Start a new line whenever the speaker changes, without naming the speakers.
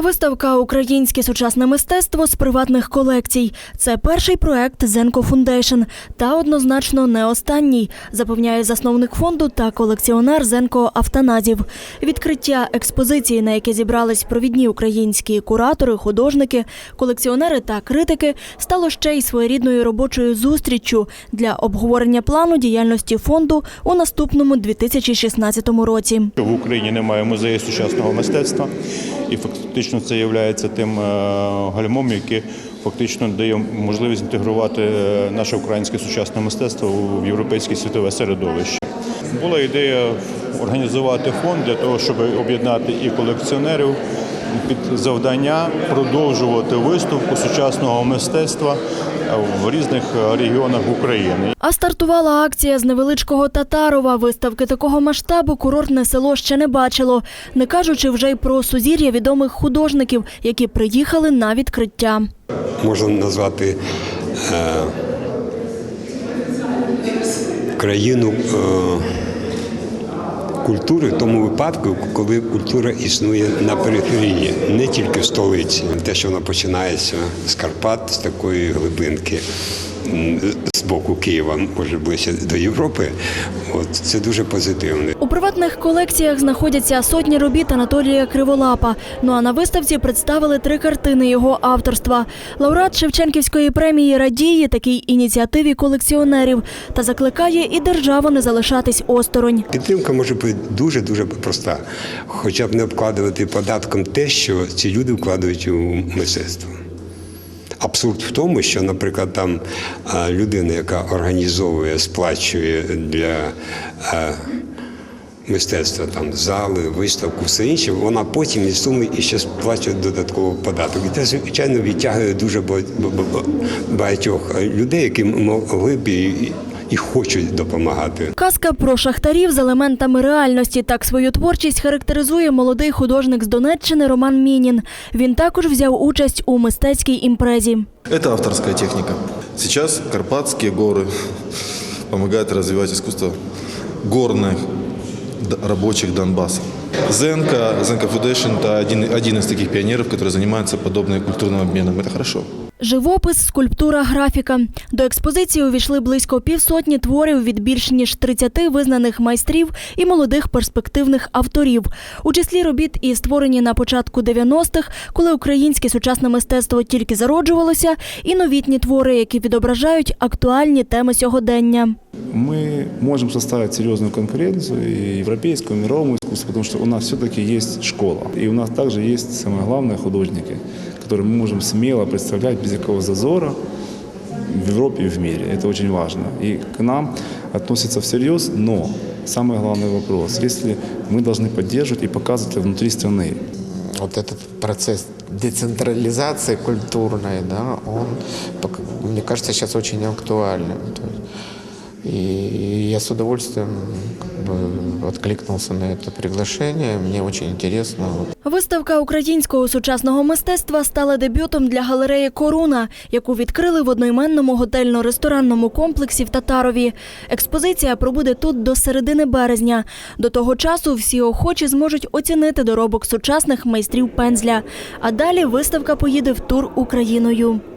Виставка Українське сучасне мистецтво з приватних колекцій. Це перший проект Зенко Фундейшн та однозначно не останній, запевняє засновник фонду та колекціонер Зенко Автаназів. Відкриття експозиції, на яке зібрались провідні українські куратори, художники, колекціонери та критики, стало ще й своєрідною робочою зустріччю для обговорення плану діяльності фонду у наступному 2016 році.
В Україні немає музею сучасного мистецтва, і фактично це є тим е, гальмом, який фактично дає можливість інтегрувати е, наше українське сучасне мистецтво в європейське світове середовище. Була ідея організувати фонд для того, щоб об'єднати і колекціонерів під завдання продовжувати виставку сучасного мистецтва в різних регіонах України.
А стартувала акція з невеличкого Татарова. Виставки такого масштабу курортне село ще не бачило, не кажучи вже й про сузір'я відомих художників, які приїхали на відкриття.
можна назвати е, країну е, культури в тому випадку, коли культура існує на периферії, не тільки в столиці. Те, що вона починається з Карпат, з такої глибинки. З боку Києва, може ближче до Європи, от це дуже позитивно.
У приватних колекціях знаходяться сотні робіт Анатолія Криволапа. Ну а на виставці представили три картини його авторства. Лауреат Шевченківської премії радіє такій ініціативі колекціонерів та закликає і державу не залишатись осторонь.
Підтримка може бути дуже дуже проста, хоча б не обкладувати податком те, що ці люди вкладають у мистецтво. Абсурд в тому, що, наприклад, там людина, яка організовує, сплачує для мистецтва там зали, виставку, все інше, вона потім із суми і ще сплачує додатковий податок. І це, звичайно, відтягує дуже ба- ба- ба- багатьох людей, які могли б і, і хочуть допомагати.
Казка про шахтарів з елементами реальності. Так свою творчість характеризує молодий художник з Донеччини Роман Мінін. Він також взяв участь у мистецькій імпрезі.
Это авторская техника. Сейчас Карпатские горы помогают развивать искусство горных д- рабочих Донбасса. Зенка, Зенка Foundation – это один, один из таких пионеров, который занимается подобным культурным обменом. Это хорошо.
Живопис, скульптура, графіка. До експозиції увійшли близько півсотні творів від більш ніж 30 визнаних майстрів і молодих перспективних авторів. У числі робіт і створені на початку 90-х, коли українське сучасне мистецтво тільки зароджувалося, і новітні твори, які відображають актуальні теми сьогодення.
мы можем составить серьезную конкуренцию и европейскому, и мировому искусству, потому что у нас все-таки есть школа. И у нас также есть, самое главное, художники, которые мы можем смело представлять без какого зазора в Европе и в мире. Это очень важно. И к нам относятся всерьез, но самый главный вопрос, если мы должны поддерживать и показывать это внутри страны.
вот этот процесс децентрализации культурной, да, он, мне кажется, сейчас очень есть, и я с удовольствием откликнулся на это приглашение. Мне очень интересно.
Виставка українського сучасного мистецтва стала дебютом для галереї Коруна, яку відкрили в одноіменному готельно-ресторанному комплексі в Татарові. Експозиція пробуде тут до середини березня. До того часу всі охочі зможуть оцінити доробок сучасних майстрів пензля. А далі виставка поїде в тур Україною.